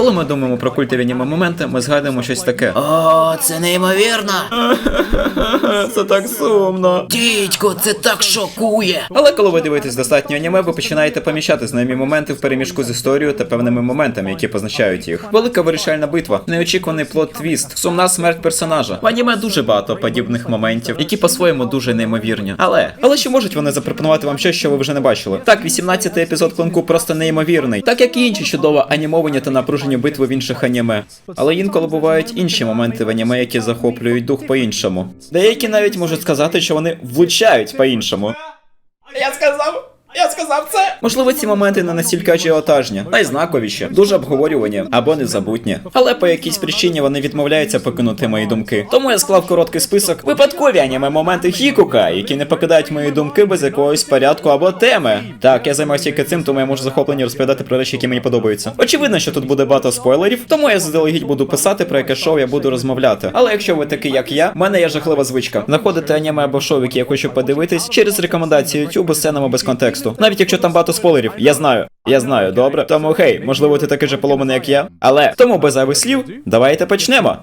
Коли ми думаємо про культові аніме моменти, ми згадуємо щось таке. О, це неймовірно. Це так сумно. Дідько, це так шокує. Але коли ви дивитесь достатньо аніме, ви починаєте помічати знайомі моменти в переміжку з історією та певними моментами, які позначають їх. Велика вирішальна битва, неочікуваний плот-твіст, сумна смерть персонажа. В аніме дуже багато подібних моментів, які по-своєму дуже неймовірні. Але але чи можуть вони запропонувати вам щось, що ви вже не бачили? Так, 18-й епізод клинку просто неймовірний, так як і інші чудово анімовані та напружені битви в інших аніме. Але інколи бувають інші моменти в аніме, які захоплюють дух по-іншому. Деякі навіть можуть сказати, що вони влучають по-іншому. Я сказав. Я сказав це. Можливо, ці моменти не настільки ажіотажні, найзнаковіші, дуже обговорювані або незабутні. Але по якійсь причині вони відмовляються покинути мої думки. Тому я склав короткий список випадкові аніме моменти Хікука, які не покидають мої думки без якогось порядку або теми. Так, я займаюся тільки цим, тому я можу захоплені розповідати про речі, які мені подобаються. Очевидно, що тут буде багато спойлерів, тому я заздалегідь буду писати про яке шоу я буду розмовляти. Але якщо ви такий, як я, в мене є жахлива звичка. Знаходити аніме або шоу, які я хочу подивитись, через рекомендації YouTube з сценами без контексту. Навіть якщо там багато спойлерів, я знаю. Я знаю, добре. Тому хей, можливо, ти такий же поломаний, як я. Але тому без зайвих слів, давайте почнемо.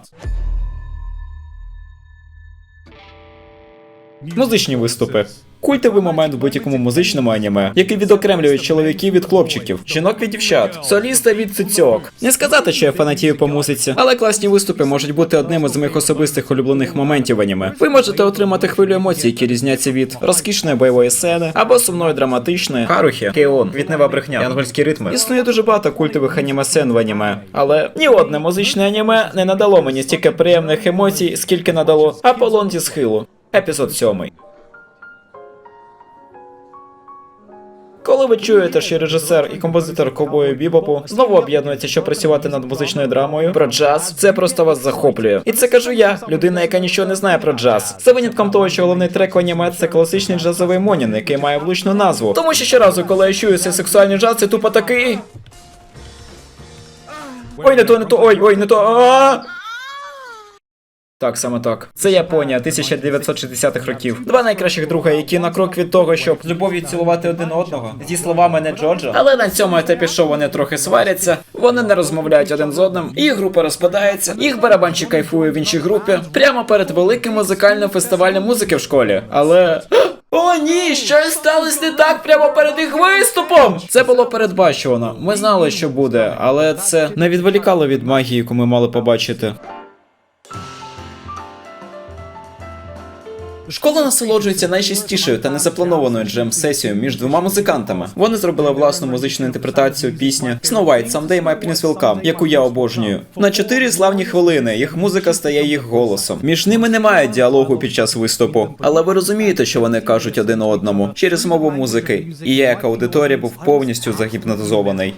Музичні виступи. Культовий момент в будь-якому музичному аніме, який відокремлює чоловіків від хлопчиків, жінок від дівчат, соліста від цицьок. Не сказати, що я фанатію по музиці, але класні виступи можуть бути одним із моїх особистих улюблених моментів аніме. Ви можете отримати хвилю емоцій, які різняться від розкішної бойової сцени або сумної драматичної харухи, кейон, квітнева брехня, янгольські ритми. Існує дуже багато культових аніме сцен в аніме, але ні одне музичне аніме не надало мені стільки приємних емоцій, скільки надало Аполлон зі схилу. Епізод сьомий. Коли ви чуєте, що режисер і композитор ковбою бібопу знову об'єднуються, щоб працювати над музичною драмою про джаз, це просто вас захоплює. І це кажу я, людина, яка нічого не знає про джаз. За винятком того, що головний трек в аніме це класичний джазовий монін, який має влучну назву. Тому що щоразу, коли я чую цей сексуальний джаз, це тупо такий. Ой, не то, не то, ой, ой, не то. А! Так, саме так. Це Японія 1960-х років. Два найкращих друга, які на крок від того, щоб з любов'ю цілувати один одного. Зі словами не Джоджо. Але на цьому етапі шоу вони трохи сваряться, вони не розмовляють один з одним, їх група розпадається, їх барабанщик кайфує в іншій групі прямо перед великим музикальним фестивалем музики в школі. Але. О, ні, щось сталося не так прямо перед їх виступом. Це було передбачувано. Ми знали, що буде, але це не відволікало від магії, яку ми мали побачити. Школа насолоджується найчастішою та незапланованою джем-сесією між двома музикантами. Вони зробили власну музичну інтерпретацію пісні Snow White Someday My Penis Will Come, яку я обожнюю. На чотири славні хвилини їх музика стає їх голосом. Між ними немає діалогу під час виступу, але ви розумієте, що вони кажуть один одному через мову музики. І я, як аудиторія, був повністю загіпнотизований.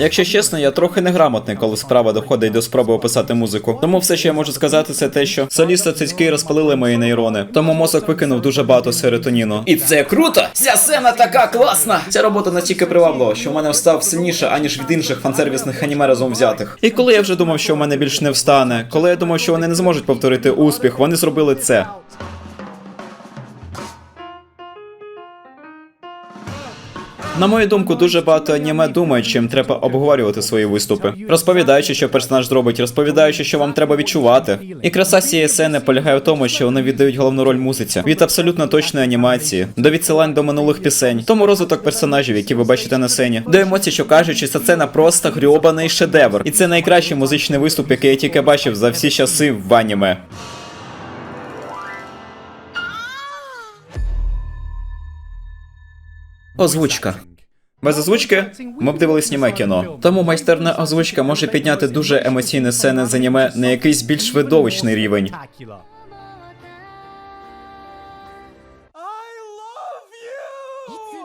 Якщо чесно, я трохи неграмотний, коли справа доходить до спроби описати музику. Тому все, що я можу сказати, це те, що соліста цицьки розпалили мої нейрони. Тому мозок викинув дуже багато серотоніну. І це круто! Ця сцена така класна! Ця робота настільки приваблива, що в мене встав сильніше, аніж від інших фансервісних аніме разом взятих. І коли я вже думав, що в мене більш не встане, коли я думав, що вони не зможуть повторити успіх, вони зробили це. На мою думку, дуже багато аніме думають, чим треба обговорювати свої виступи, розповідаючи, що персонаж зробить, розповідаючи, що вам треба відчувати. І краса цієї сцени полягає в тому, що вони віддають головну роль музиці від абсолютно точної анімації до відсилань до минулих пісень, тому розвиток персонажів, які ви бачите на сцені, до емоцій, що кажуть, що ця сцена просто грьобаний шедевр. І це найкращий музичний виступ, який я тільки бачив за всі часи в аніме. Озвучка. Без озвучки ми б дивились німе кіно. Тому майстерна озвучка може підняти дуже емоційні сцени з аніме на якийсь більш видовищний рівень.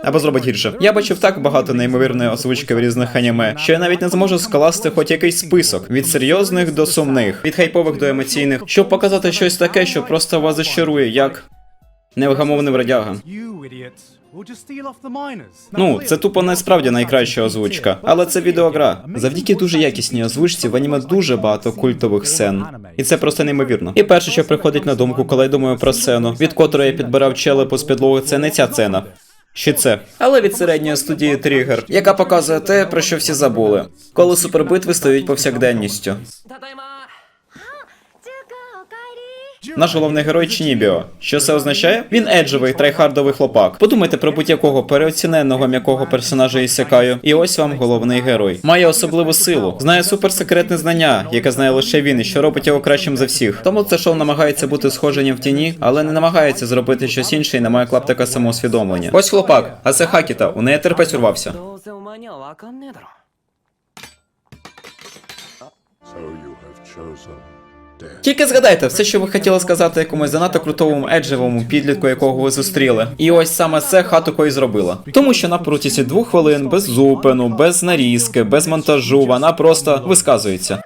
Або зробить гірше. Я бачив так багато неймовірної озвучки в різних аніме, що я навіть не зможу скласти хоч якийсь список від серйозних до сумних, від хайпових до емоційних, щоб показати щось таке, що просто вас зачарує, як невгамовний бродяга. Ну, це тупо насправді найкраща озвучка, але це відеогра. Завдяки дуже якісній озвучці в аніме дуже багато культових сцен. І це просто неймовірно. І перше, що приходить на думку, коли я думаю про сцену, від котрої я підбирав челепу з підлоги, це не ця сцена. Ще це, але від середньої студії Тригер, яка показує те, про що всі забули, коли супербитви стають повсякденністю. Наш головний герой Чнібіо. Що це означає? Він еджовий, трайхардовий хлопак. Подумайте про будь-якого переоціненого м'якого персонажа ісякаю. І ось вам головний герой. Має особливу силу, знає суперсекретне знання, яке знає лише він, і що робить його кращим за всіх. Тому це шоу намагається бути схоженням в тіні, але не намагається зробити щось інше і не має клаптика самоусвідомлення. Ось хлопак, а це хакіта. У неї терпець урвався. So you have chosen тільки згадайте все, що ви хотіли сказати якомусь занадто крутовому еджевому підлітку, якого ви зустріли. І ось саме це Хатуко і зробила. Тому що на протязі двох хвилин, без зупину, без нарізки, без монтажу, вона просто висказується.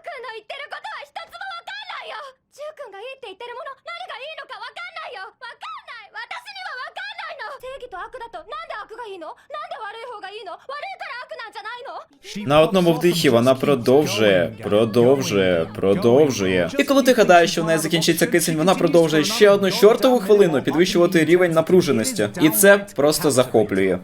がいいって言ってるもの何がいいのかわかんないよわかんない私にはわかんないの正義と悪だとなんで悪がいいのなんで悪い方がいいの悪いから悪なんじゃないの На одному вдихі вона продовжує, продовжує, продовжує. І коли ти гадаєш, що в неї закінчиться кисень, вона продовжує ще одну чортову хвилину підвищувати рівень напруженості. І це просто захоплює.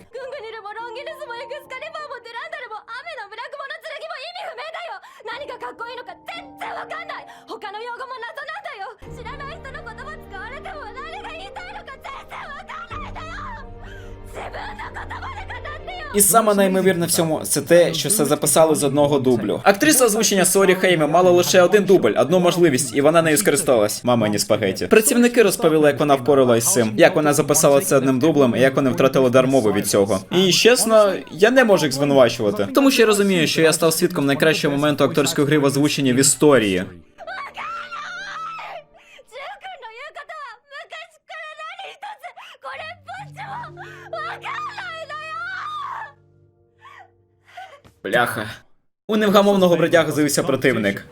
І саме неймовірне в цьому це те, що все записали з одного дублю. Актриса озвучення Сорі Хейме мала лише один дубль, одну можливість, і вона нею скористалась. Мамині спагеті. Працівники розповіли, як вона впоралась з цим, як вона записала це одним дублем, і як вони втратили дар мови від цього. І чесно, я не можу їх звинувачувати, тому що я розумію, що я став свідком найкращого моменту акторської гри в озвученні в історії. Бляха. У невгамовного бродяга з'явився противник.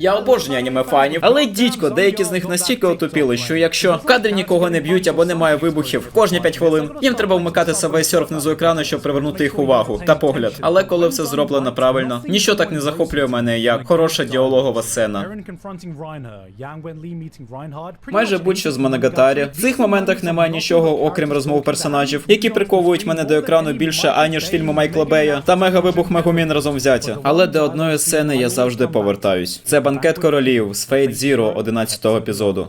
Я обожнюю аніме фанів, але дідько, деякі з них настільки отупіли, що якщо в кадрі нікого не б'ють або немає вибухів кожні 5 хвилин, їм треба вмикати себе серф внизу екрану, щоб привернути їх увагу та погляд. Але коли все зроблено правильно, ніщо так не захоплює мене, як хороша діалогова сцена. Майже будь-що з Моногатарі. В цих моментах немає нічого, окрім розмов персонажів, які приковують мене до екрану більше аніж фільму Майкла Бея та мегавибух Мегумін разом взяті. Але до одної сцени я завжди повертаюсь. Це банкет королів з Fate Zero 11-го епізоду.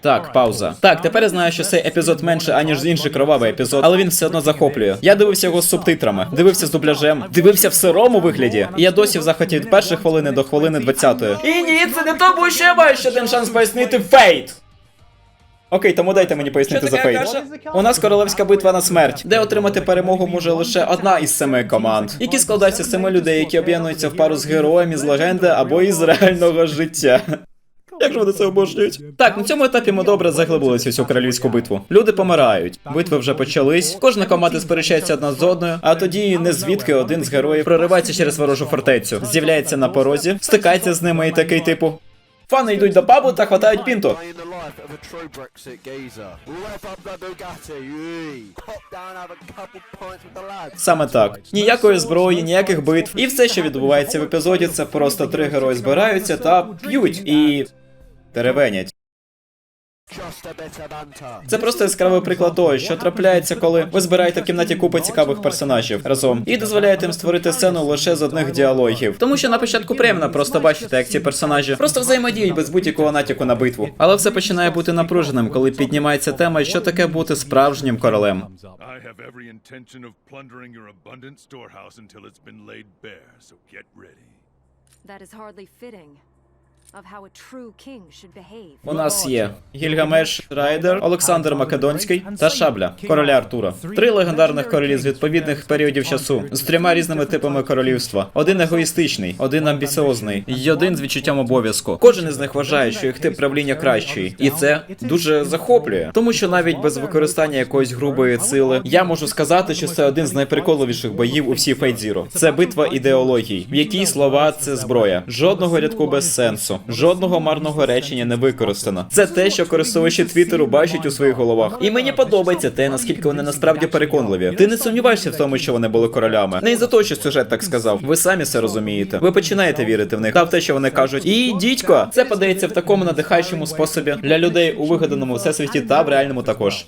Так, пауза. Так, тепер я знаю, що цей епізод менше, аніж інший кровавий епізод, але він все одно захоплює. Я дивився його з субтитрами, дивився з дубляжем, дивився в сирому вигляді. І я досі в захваті від першої хвилини до хвилини 20-ї. І ні, це не тому, що я маю ще один шанс пояснити фейт. Окей, тому дайте мені пояснити за фейт. У нас королевська битва на смерть, де отримати перемогу може лише одна із семи команд, які складаються з семи людей, які об'єднуються в пару з героєм із легенди або із реального життя. Як же вони це обожнюють? Так, на цьому етапі ми добре заглибилися цю королівську битву. Люди помирають, битви вже почались. Кожна команда сперечається одна з одною, а тоді не звідки один з героїв проривається через ворожу фортецю, з'являється на порозі, стикається з ними і такий типу. Фани йдуть до пабу та хватають пінту. Саме так. Ніякої зброї, ніяких битв. І все, що відбувається в епізоді, це просто три герої збираються та п'ють і. теревенять. Це просто яскравий приклад того, що трапляється, коли ви збираєте в кімнаті купу цікавих персонажів разом і дозволяєте їм створити сцену лише з одних діалогів. Тому що на початку приємно просто бачити, як ці персонажі просто взаємодіють без будь-якого натяку на битву. Але все починає бути напруженим, коли піднімається тема, що таке бути справжнім королем. That is hardly fitting У нас є Гільгамеш Райдер, Олександр Македонський та Шабля, короля Артура. Три легендарних королі з відповідних періодів часу з трьома різними типами королівства: один егоїстичний, один амбіціозний, і один з відчуттям обов'язку. Кожен із них вважає, що їх тип правління кращий, і це дуже захоплює, тому що навіть без використання якоїсь грубої сили я можу сказати, що це один з найприколивіших боїв у всій Фейт Зіро. Це битва ідеологій, в якій слова це зброя, жодного рядку без сенсу. Жодного марного речення не використано. Це те, що користувачі Твіттеру бачать у своїх головах. І мені подобається те, наскільки вони насправді переконливі. Ти не сумніваєшся в тому, що вони були королями. Не із-за того, що сюжет так сказав. Ви самі це розумієте. Ви починаєте вірити в них. Та в те, що вони кажуть. І дідько, це подається в такому надихаючому способі для людей у вигаданому всесвіті та в реальному також.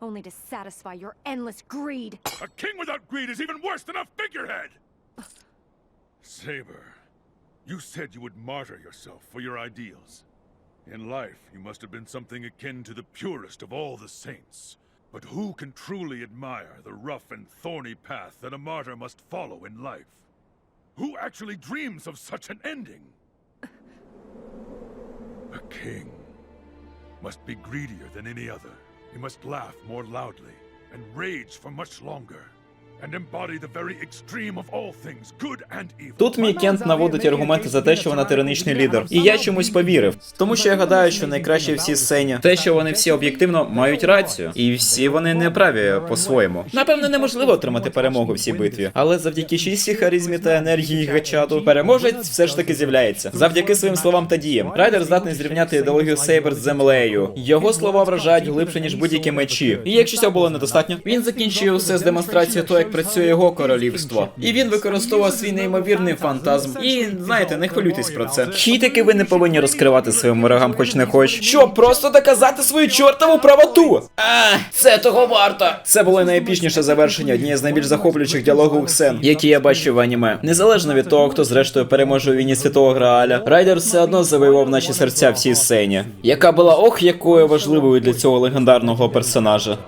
Only to satisfy your endless greed. A king without greed is even worse than a figurehead! Saber, you said you would martyr yourself for your ideals. In life, you must have been something akin to the purest of all the saints. But who can truly admire the rough and thorny path that a martyr must follow in life? Who actually dreams of such an ending? A king must be greedier than any other. He must laugh more loudly and rage for much longer. Тут мій Кент наводить аргументи за те, що вона тираничний лідер. І я чомусь повірив. Тому що я гадаю, що найкраще в цій сцені те, що вони всі об'єктивно мають рацію, і всі вони не праві по-своєму. Напевне, неможливо отримати перемогу в цій битві, але завдяки чистій харизмі та енергії гачату, переможець все ж таки з'являється. Завдяки своїм словам та діям. Райдер здатний зрівняти ідеологію Сейбер з землею. Його слова вражають глибше ніж будь-які мечі. І якщо цього було недостатньо, він закінчує усе з демонстрацією того, як працює його королівство. І він використовував свій неймовірний фантазм. І знаєте, не хвилюйтесь про це. Хітики ви не повинні розкривати своїм ворогам, хоч не хоч. Що, просто доказати свою чортову правоту? А, це того варто. Це було найепічніше завершення однієї з найбільш захоплюючих діалогових сцен, які я бачив в аніме. Незалежно від того, хто зрештою переможе у війні святого Грааля, Райдер все одно завоював наші серця в цій сцені, яка була ох якою важливою для цього легендарного персонажа.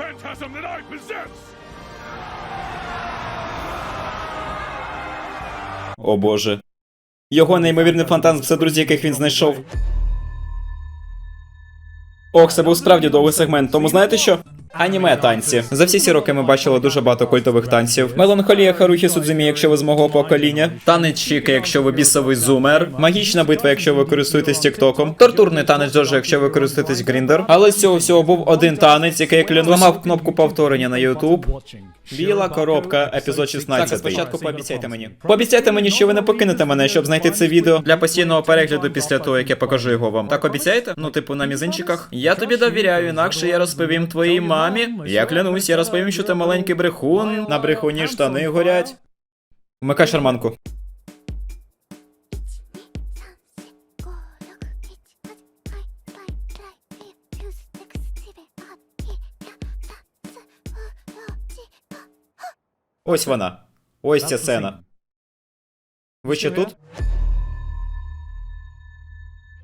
Phantasm that I possess. О боже. Його неймовірний фантазм це друзі, яких він знайшов. Ох, це був справді довгий сегмент, тому знаєте що? Аніме танці. За всі ці роки ми бачили дуже багато культових танців. Меланхолія Харухі Судзумі, якщо ви з мого покоління. Танець Чіки, якщо ви бісовий зумер. Магічна битва, якщо ви користуєтесь Тіктоком. Тортурний танець Джорджа, якщо ви користуєтесь Гріндер. Але з цього всього був один танець, який клянусь, зламав кнопку повторення на YouTube. Біла коробка, епізод 16. Так, спочатку пообіцяйте мені. Пообіцяйте мені, що ви не покинете мене, щоб знайти це відео для постійного перегляду після того, як я покажу його вам. Так обіцяєте? Ну, типу, на мізинчиках. Я тобі довіряю, інакше я розповім твоїй мамі. Я клянусь, я розповім, що ти маленький брехун. На брехуні штани горять. Вмикай шарманку. Ось вона. Ось ця сцена. Ви ще тут?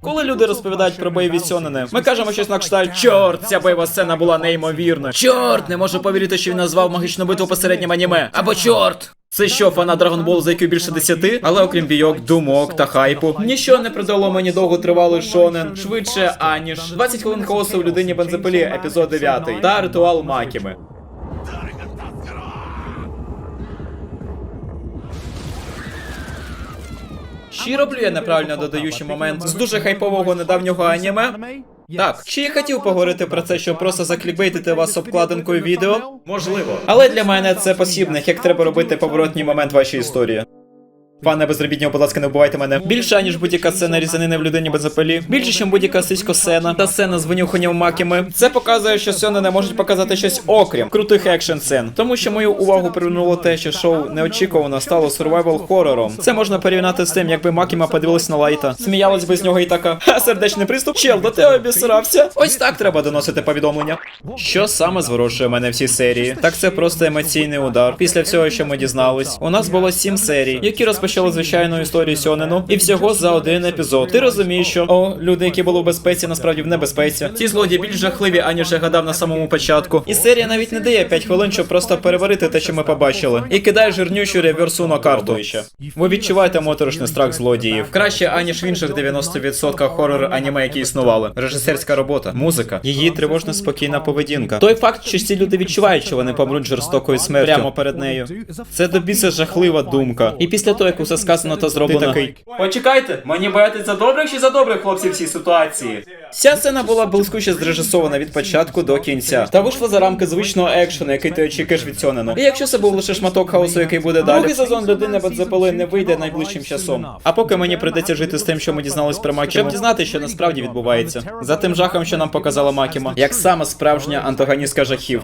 Коли люди розповідають про бойові сьонени, ми кажемо щось на кшталт Чорт, ця бойова сцена була неймовірною. Чорт, не можу повірити, що він назвав магічну битву посереднім аніме. Або чорт! Це що, фанат Dragon Ball за IQ більше десяти? Але окрім бійок, думок та хайпу, ніщо не придало мені довготривалий шонен, швидше аніж 20 хвилин хаосу в людині бензопилі, епізод 9, та ритуал Макіми. Чи роблю я неправильно додаючий момент з дуже хайпового недавнього аніме? Так, чи я хотів поговорити про це, щоб просто заклікбейтити вас обкладинкою відео? Можливо. Але для мене це посібник, як треба робити поворотній момент вашої історії. Пане безробітнього, будь ласка, не вбивайте мене. Більше, ніж будь-яка сцена різанини в людині без запалі. Більше, ніж будь-яка сисько сцена та сцена з винюханням макіми. Це показує, що сцени не можуть показати щось окрім крутих екшн сцен. Тому що мою увагу привернуло те, що шоу неочікувано стало survival хорором. Це можна порівняти з тим, якби Макіма подивилась на лайта, сміялась би з нього і така Ха, сердечний приступ. Чел, до тебе обісрався. Ось так треба доносити повідомлення. Що саме зворушує мене в цій серії? Так це просто емоційний удар. Після всього, що ми дізнались, у нас було сім серій, які розпочали звичайну історію Сьонену, і всього за один епізод. Ти розумієш, що о, люди, які були в безпеці, насправді в небезпеці. Ці злодії більш жахливі, аніж я гадав на самому початку. І серія навіть не дає 5 хвилин, щоб просто переварити те, що ми побачили, і кидає жирнючу реверсу на карту. Ви відчуваєте моторошний страх злодіїв. Краще, аніж в інших 90% хорор аніме, які існували. Режисерська робота, музика, її тривожна спокійна поведінка. Той факт, що ці люди відчувають, що вони помруть жорстокою смертю прямо перед нею. Це до біса жахлива думка. І після того, як як усе сказано та зроблено. Почекайте, мені боятись за добрих чи за добрих хлопців в цій ситуації? Ця сцена була блискуче зрежисована від початку до кінця. Та вийшла за рамки звичного екшену, який ти очікуєш від Сьонену. І якщо це був лише шматок хаосу, який буде далі, другий сезон людини без запали не вийде найближчим часом. А поки мені прийдеться жити з тим, що ми дізнались про Макіму, щоб дізнати, що насправді відбувається. За тим жахом, що нам показала Макіма, як саме справжня антагоністка жахів.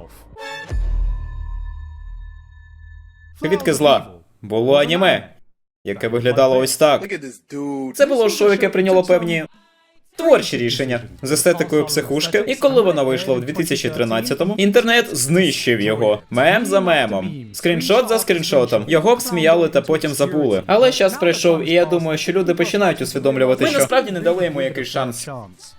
Квітки зла. Було аніме, яке виглядало ось так. Це було шоу, яке прийняло певні творчі рішення з естетикою психушки. І коли воно вийшло в 2013-му, інтернет знищив його мем за мемом, скріншот за скріншотом. Його б сміяли та потім забули. Але час пройшов, і я думаю, що люди починають усвідомлювати, що насправді не дали йому якийсь шанс.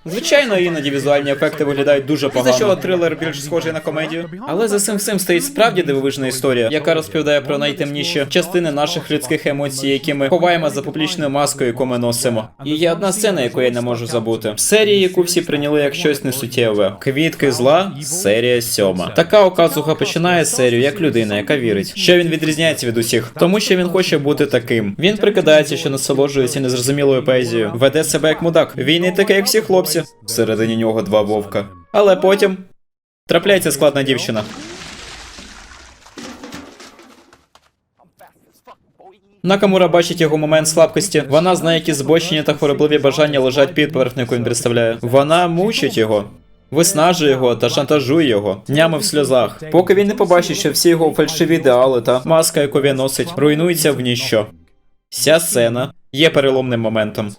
Звичайно, іноді візуальні ефекти виглядають дуже погано. За чого трилер більш схожий на комедію. Але за цим всім стоїть справді дивовижна історія, яка розповідає про найтемніші частини наших людських емоцій, які ми ховаємо за публічною маскою, яку ми носимо. І є одна сцена, яку я не можу забути. Серія, яку всі прийняли як щось несуттєве. Квітки зла, серія сьома. Така оказуха починає серію як людина, яка вірить, що він відрізняється від усіх, тому що він хоче бути таким. Він прикидається, що насолоджується незрозумілою поезією, веде себе як мудак. Він не такий, як всі хлопці. Всередині нього два вовка. Але потім трапляється складна дівчина. Накамура бачить його момент слабкості. Вона знає, які збочення та хворобливі бажання лежать під поверхнею, яку він представляє. Вона мучить його. Виснажує його та шантажує його днями в сльозах, поки він не побачить, що всі його фальшиві ідеали та маска, яку він носить, руйнується в ніщо. Ця сцена є переломним моментом.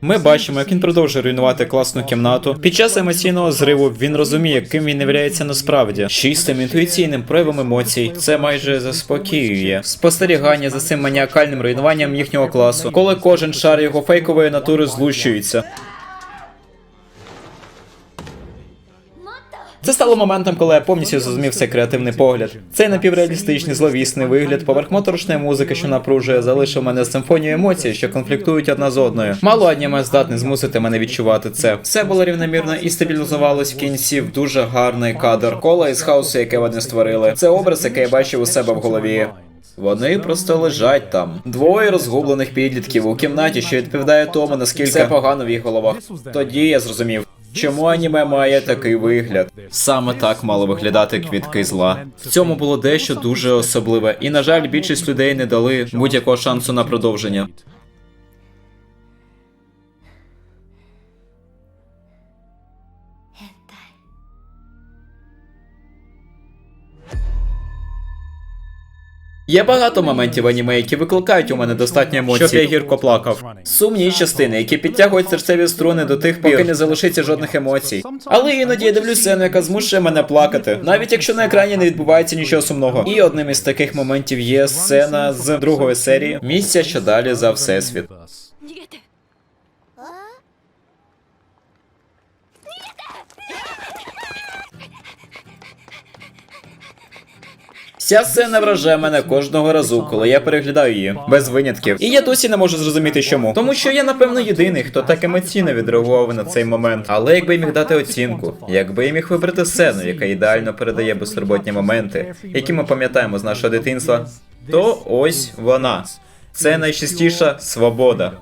Ми бачимо, як він продовжує руйнувати класну кімнату. Під час емоційного зриву він розуміє, ким він являється насправді. Чистим інтуїційним проявом емоцій. Це майже заспокоює. Спостерігання за цим маніакальним руйнуванням їхнього класу, коли кожен шар його фейкової натури злущується. Це стало моментом, коли я повністю зрозумів цей креативний погляд. Цей напівреалістичний, зловісний вигляд, поверх моторошної музики, що напружує, залишив мене з симфонією емоцій, що конфліктують одна з одною. Мало аніме здатне змусити мене відчувати це. Все було рівномірно і стабілізувалось в кінці в дуже гарний кадр. Кола із хаосу, яке вони створили. Це образ, який я бачив у себе в голові. Вони просто лежать там. Двоє розгублених підлітків у кімнаті, що відповідає тому, наскільки все погано в їх головах. Тоді я зрозумів. Чому аніме має такий вигляд? Саме так мало виглядати квітки зла. В цьому було дещо дуже особливе, і на жаль, більшість людей не дали будь-якого шансу на продовження. Є багато моментів в аніме, які викликають у мене достатньо емоцій, щоб я гірко плакав. Сумні частини, які підтягують серцеві струни до тих пір, поки не залишиться жодних емоцій. Але іноді я дивлюсь сцену, яка змушує мене плакати, навіть якщо на екрані не відбувається нічого сумного. І одним із таких моментів є сцена з другої серії місця, що далі за всесвіт. Ця сцена вражає мене кожного разу, коли я переглядаю її без винятків. І я досі не можу зрозуміти, чому. Тому що я, напевно, єдиний, хто так емоційно відреагував на цей момент. Але якби я міг дати оцінку, якби я міг вибрати сцену, яка ідеально передає безтурботні моменти, які ми пам'ятаємо з нашого дитинства, то ось вона. Це найчастіша свобода.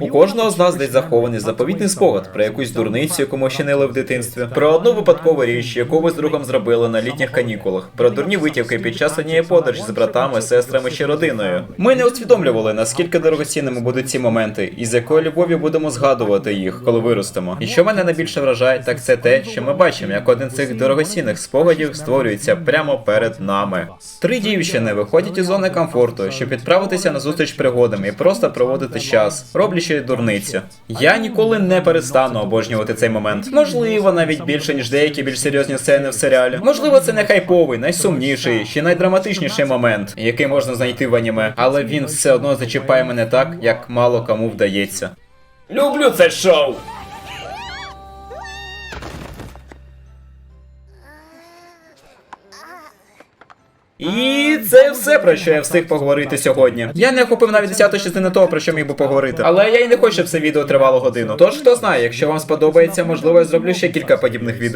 У кожного з нас десь захований заповітний спогад про якусь дурницю, яку ми чинили в дитинстві, про одну випадкову річ, яку ви з другом зробили на літніх канікулах, про дурні витівки під час однієї подорожі з братами, сестрами чи родиною. Ми не усвідомлювали, наскільки дорогоцінними будуть ці моменти, і з якою любов'ю будемо згадувати їх, коли виростемо. І що мене найбільше вражає, так це те, що ми бачимо, як один з цих дорогоцінних спогадів створюється прямо перед нами. Три дівчини виходять із зони комфорту, щоб відправитися на зустріч пригодам і просто проводити час, роблячи дурницю. Я ніколи не перестану обожнювати цей момент. Можливо, навіть більше ніж деякі більш серйозні сцени в серіалі. Можливо, це не хайповий, найсумніший, ще найдраматичніший момент, який можна знайти в аніме, але він все одно зачіпає мене так, як мало кому вдається. Люблю це шоу! І це все про що я встиг поговорити сьогодні. Я не охопив навіть десяту частину того, про що міг би поговорити. Але я й не хочу, щоб це відео тривало годину. Тож хто знає, якщо вам сподобається, можливо, я зроблю ще кілька подібних відео.